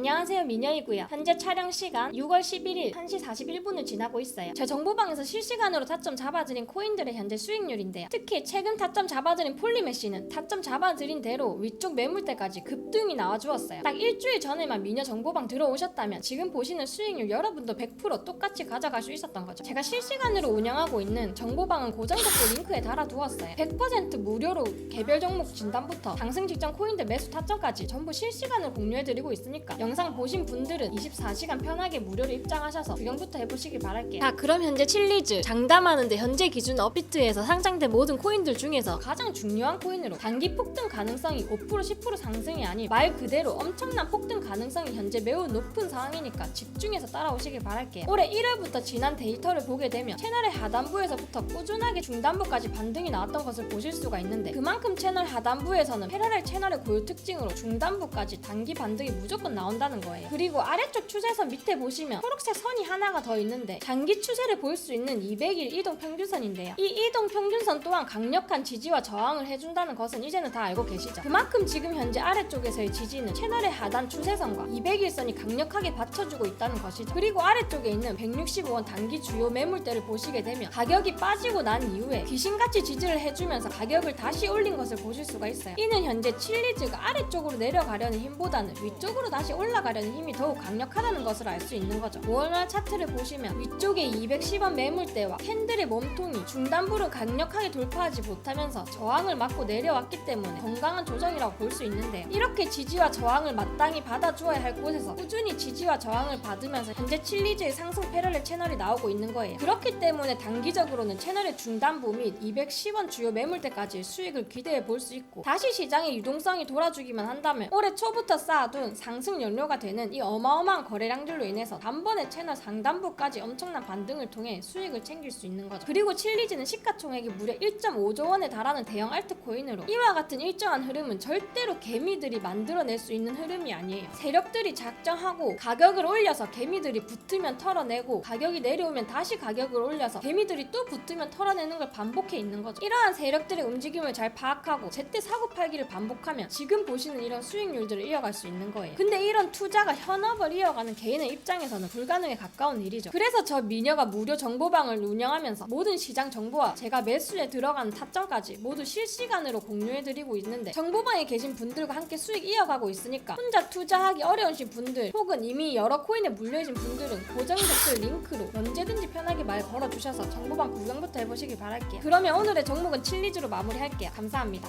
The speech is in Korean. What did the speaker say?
안녕하세요 미녀이고요. 현재 촬영 시간 6월 11일 1시 41분을 지나고 있어요. 제 정보방에서 실시간으로 타점 잡아드린 코인들의 현재 수익률인데요. 특히 최근 타점 잡아드린 폴리메시는 타점 잡아드린 대로 위쪽 매물대까지 급등이 나와주었어요. 딱 일주일 전에만 미녀 정보방 들어오셨다면 지금 보시는 수익률 여러분도 100% 똑같이 가져갈 수 있었던 거죠. 제가 실시간으로 운영하고 있는 정보방은 고정독보 링크에 달아두었어요. 100% 무료로 개별 종목 진단부터 상승 직전 코인들 매수 타점까지 전부 실시간으로 공유해드리고 있으니까 영상 보신 분들은 24시간 편하게 무료로 입장하셔서 구경부터 해보시길 바랄게요. 자 그럼 현재 칠리즈 장담하는데 현재 기준 업비트에서 상장된 모든 코인들 중에서 가장 중요한 코인으로 단기 폭등 가능성이 5% 10% 상승이 아닌 말 그대로 엄청난 폭등 가능성이 현재 매우 높은 상황이니까 집중해서 따라오시길 바랄게요. 올해 1월부터 지난 데이터를 보게 되면 채널의 하단부에서부터 꾸준하게 중단부까지 반등이 나왔던 것을 보실 수가 있는데 그만큼 채널 하단부에서는 패러렐 채널의 고유 특징으로 중단부까지 단기 반등이 무조건 나온다 는 거예요. 그리고 아래쪽 추세선 밑에 보시면 초록색 선이 하나가 더 있는데 장기 추세를 볼 수 있는 200일 이동 평균선인데요. 이 이동 평균선 또한 강력한 지지와 저항을 해준다는 것은 이제는 다 알고 계시죠. 그만큼 지금 현재 아래쪽에서의 지지는 채널의 하단 추세선과 200일선이 강력하게 받쳐주고 있다는 것이죠. 그리고 아래쪽에 있는 165원 단기 주요 매물대를 보시게 되면 가격이 빠지고 난 이후에 귀신같이 지지를 해주면서 가격을 다시 올린 것을 보실 수가 있어요. 이는 현재 칠리즈가 아래쪽으로 내려가려는 힘보다는 위쪽으로 다시 올라 가려는 힘이 더욱 강력하다는 것을 알 수 있는 거죠. 월말 차트를 보시면 위쪽에 210원 매물대와 캔들의 몸통이 중단부를 강력하게 돌파하지 못하면서 저항을 맞고 내려왔기 때문에 건강한 조정이라고 볼 수 있는데요. 이렇게 지지와 저항을 마땅히 받아주어야 할 곳에서 꾸준히 지지와 저항을 받으면서 현재 칠리즈의 상승 패러렐 채널이 나오고 있는 거예요. 그렇기 때문에 단기적으로는 채널의 중단부 및 210원 주요 매물대까지 수익을 기대해 볼 수 있고 다시 시장의 유동성이 돌아주기만 한다면 올해 초부터 쌓아둔 상승 연료 가 되는 이 어마어마한 거래량들로 인해서 단번에 채널 상단부까지 엄청난 반등을 통해 수익을 챙길 수 있는 거죠. 그리고 칠리즈는 시가총액이 무려 1.5조 원에 달하는 대형 알트코인으로 이와 같은 일정한 흐름은 절대로 개미들이 만들어낼 수 있는 흐름이 아니에요. 세력들이 작정하고 가격을 올려서 개미들이 붙으면 털어내고 가격이 내려오면 다시 가격을 올려서 개미들이 또 붙으면 털어내는 걸 반복해 있는 거죠. 이러한 세력들의 움직임을 잘 파악하고 제때 사고 팔기를 반복하면 지금 보시는 이런 수익률들을 이어갈 수 있는 거예요. 근데 이런 투자가 현업을 이어가는 개인의 입장에서는 불가능에 가까운 일이죠. 그래서 저 미녀가 무료 정보방을 운영하면서 모든 시장 정보와 제가 매수에 들어가는 타점까지 모두 실시간으로 공유해드리고 있는데 정보방에 계신 분들과 함께 수익 이어가고 있으니까 혼자 투자하기 어려우신 분들 혹은 이미 여러 코인에 물려진 분들은 고정 댓글 링크로 언제든지 편하게 말 걸어주셔서 정보방 구경부터 해보시길 바랄게요. 그러면 오늘의 종목은 칠리즈로 마무리할게요. 감사합니다.